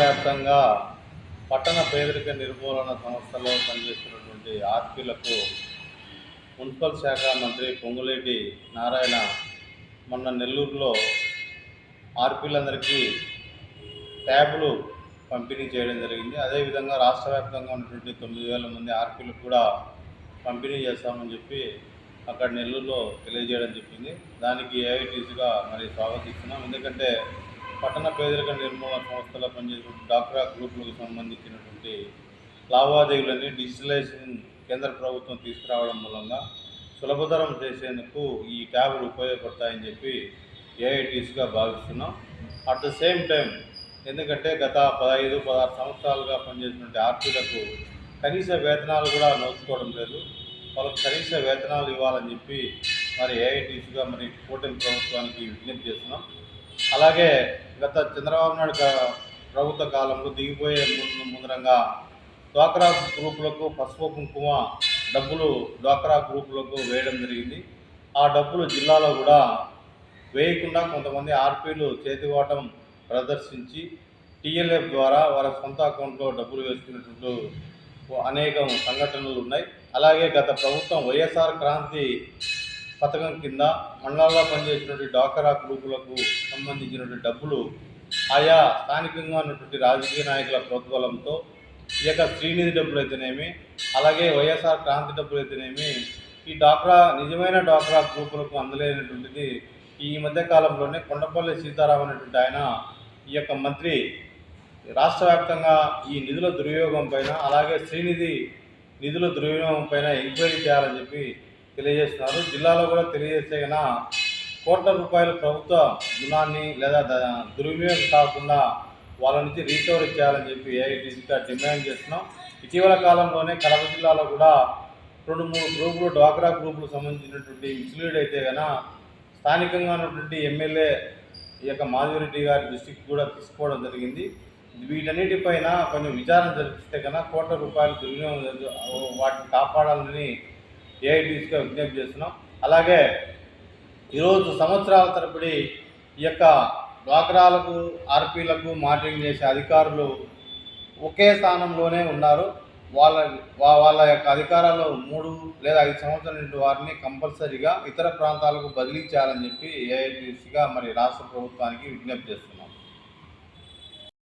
వ్యాప్తంగా పట్టణ పేదరిక నిర్మూలన సంస్థలో పనిచేస్తున్నటువంటి ఆర్పీలకు మున్సిపల్ శాఖ మంత్రి పొంగులేటి నారాయణ మొన్న నెల్లూరులో ఆర్పీలందరికీ ట్యాబ్లు పంపిణీ చేయడం జరిగింది. అదేవిధంగా రాష్ట్ర వ్యాప్తంగా ఉన్నటువంటి తొమ్మిది వేల మంది ఆర్పీలకు కూడా పంపిణీ చేస్తామని చెప్పి అక్కడ నెల్లూరులో తెలియజేయడం చెప్పింది దానికి ఏఐటీసీగా మరి స్వాగతిస్తున్నాం. ఎందుకంటే పట్టణ పేదరిక నిర్మూలన సంస్థలో పనిచేసిన డాక్రా గ్రూపులకు సంబంధించినటువంటి లావాదేవీలన్నీ డిజిటలైజేషన్ కేంద్ర ప్రభుత్వం తీసుకురావడం మూలంగా సులభతరం చేసేందుకు ఈ ట్యాబ్లు ఉపయోగపడతాయని చెప్పి ఏఐటీస్గా భావిస్తున్నాం. అట్ ద సేమ్ టైం ఎందుకంటే గత పదహైదు పదహారు సంవత్సరాలుగా పనిచేసినటువంటి ఆర్పీలకు కనీస వేతనాలు కూడా నోచుకోవడం లేదు. వాళ్ళకి కనీస వేతనాలు ఇవ్వాలని చెప్పి మరి ఏఐటీసీగా మరి కూటమి ప్రభుత్వానికి విజ్ఞప్తి చేస్తున్నాం. అలాగే గత చంద్రబాబు నాయుడు ప్రభుత్వ కాలంలో దిగిపోయే ముందు ముందరంగా డ్వాక్రా గ్రూపులకు పసుపు కుంకుమ డబ్బులు డ్వాక్రా గ్రూపులకు వేయడం జరిగింది. ఆ డబ్బులు జిల్లాలో కూడా వేయకుండా కొంతమంది ఆర్పీలు చేతివాటం ప్రదర్శించి టీఎల్ఎఫ్ ద్వారా వారి సొంత అకౌంట్లో డబ్బులు వేసుకునేటట్లు అనేక సంఘటనలు ఉన్నాయి. అలాగే గత ప్రభుత్వం వైఎస్ఆర్ క్రాంతి పథకం కింద మండలాల్లో పనిచేసినటువంటి డాకరా గ్రూపులకు సంబంధించినటువంటి డబ్బులు ఆయా స్థానికంగా ఉన్నటువంటి రాజకీయ నాయకుల ప్రోద్బలంతో ఈ యొక్క శ్రీనిధి డబ్బులు అయితేనేమి అలాగే వైఎస్ఆర్ క్రాంతి డబ్బులు అయితేనేమి ఈ డాక్రా నిజమైన డాక్రా గ్రూపులకు అందలేనటువంటిది ఈ మధ్య కాలంలోనే కొండపల్లి సీతారాం అనేటువంటి ఆయన ఈ యొక్క మంత్రి రాష్ట్ర వ్యాప్తంగా ఈ నిధుల దుర్వినియోగం పైన అలాగే శ్రీనిధి నిధుల దుర్వినియోగం పైన ఎంక్వైరీ చేయాలని చెప్పి తెలియజేస్తున్నారు. జిల్లాలో కూడా తెలియజేస్తే కన్నా కోట్ల రూపాయల ప్రభుత్వ రుణాన్ని లేదా దుర్వినియోగం కాకుండా వాళ్ళ నుంచి రీకవరీ చేయాలని చెప్పి ఏఐటీసీగా డిమాండ్ చేస్తున్నాం. ఇటీవల కాలంలోనే కడప జిల్లాలో కూడా రెండు మూడు గ్రూపులు డ్వాక్రా గ్రూపులు సంబంధించినటువంటి మిస్లీడ్ అయితే కనుక స్థానికంగా ఉన్నటువంటి ఎమ్మెల్యే ఈ యొక్క మాధవిరెడ్డి గారి దృష్టికి కూడా తీసుకోవడం జరిగింది. వీటన్నిటిపైన కొంచెం విచారణ జరిపిస్తే కన్నా కోట్ల రూపాయలు దుర్వినియోగం వాటిని కాపాడాలని ఏఐటీసీగా విజ్ఞప్తి చేస్తున్నాం. అలాగే ఈరోజు సంవత్సరాల తరబడి ఈ యొక్క డ్వాక్రాలకు ఆర్పీలకు మార్టింగ్ చేసే అధికారులు ఒకే స్థానంలోనే ఉన్నారు. వాళ్ళ వాళ్ళ యొక్క అధికారాలు మూడు లేదా ఐదు సంవత్సరాల నుండి వారిని కంపల్సరీగా ఇతర ప్రాంతాలకు బదిలీ చేయాలని చెప్పి ఏఐటీసీగా మరి రాష్ట్ర ప్రభుత్వానికి విజ్ఞప్తి చేస్తున్నారు